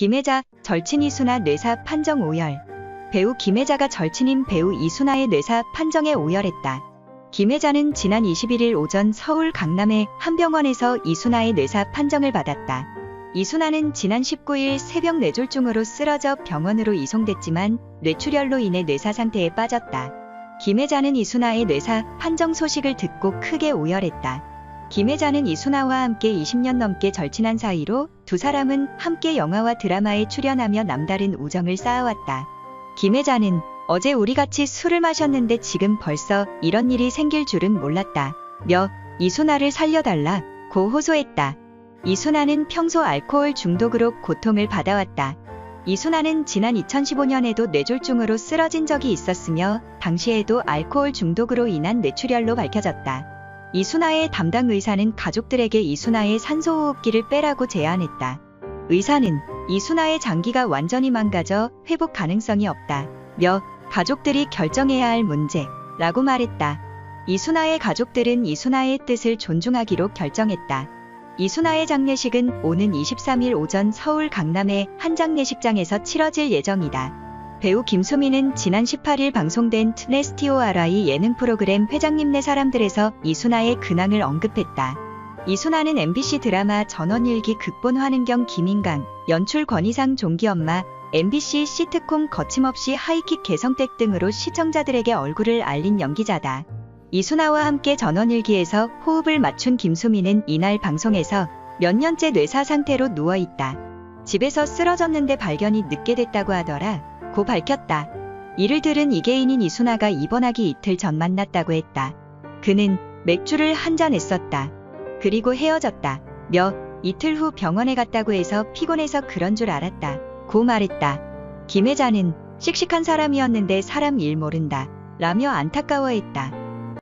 김혜자, 절친 이순아 뇌사 판정 오열. 배우 김혜자가 절친인 배우 이순아의 뇌사 판정에 오열했다. 김혜자는 지난 21일 오전 서울 강남의 한 병원에서 이순아의 뇌사 판정을 받았다. 이순아는 지난 19일 새벽 뇌졸중으로 쓰러져 병원으로 이송됐지만 뇌출혈로 인해 뇌사 상태에 빠졌다. 김혜자는 이순아의 뇌사 판정 소식을 듣고 크게 오열했다. 김혜자는 이순아와 함께 20년 넘게 절친한 사이로 두 사람은 함께 영화와 드라마에 출연하며 남다른 우정을 쌓아왔다. 김혜자는 어제 우리 같이 술을 마셨는데 지금 벌써 이런 일이 생길 줄은 몰랐다. 며 이순아를 살려달라 고 호소했다. 이순아는 평소 알코올 중독으로 고통을 받아왔다. 이순아는 지난 2015년에도 뇌졸중으로 쓰러진 적이 있었으며 당시에도 알코올 중독으로 인한 뇌출혈로 밝혀졌다. 이순아의 담당 의사는 가족들에게 이순아의 산소호흡기를 빼라고 제안했다. 의사는 이순아의 장기가 완전히 망가져 회복 가능성이 없다. 며 가족들이 결정해야 할 문제 라고 말했다. 이순아의 가족들은 이순아의 뜻을 존중하기로 결정했다. 이순아의 장례식은 오는 23일 오전 서울 강남의 한 장례식장에서 치러질 예정이다. 배우 김수미는 지난 18일 방송된 트네스티오아라이 예능 프로그램 회장님네 사람들에서 이순아의 근황을 언급했다. 이순아는 MBC 드라마 전원일기 극본 환은경 김인강, 연출 권희상 종기엄마, MBC 시트콤 거침없이 하이킥 개성댁 등으로 시청자들에게 얼굴을 알린 연기자다. 이순아와 함께 전원일기에서 호흡을 맞춘 김수미는 이날 방송에서 몇 년째 뇌사 상태로 누워있다. 집에서 쓰러졌는데 발견이 늦게 됐다고 하더라. 고 밝혔다. 이를 들은 이계인인 이순아가 입원하기 이틀 전 만났다고 했다. 그는 맥주를 한 잔 했었다. 그리고 헤어졌다. 며 이틀 후 병원에 갔다고 해서 피곤해서 그런 줄 알았다. 고 말했다. 김혜자는 씩씩한 사람이었는데 사람 일 모른다. 라며 안타까워했다.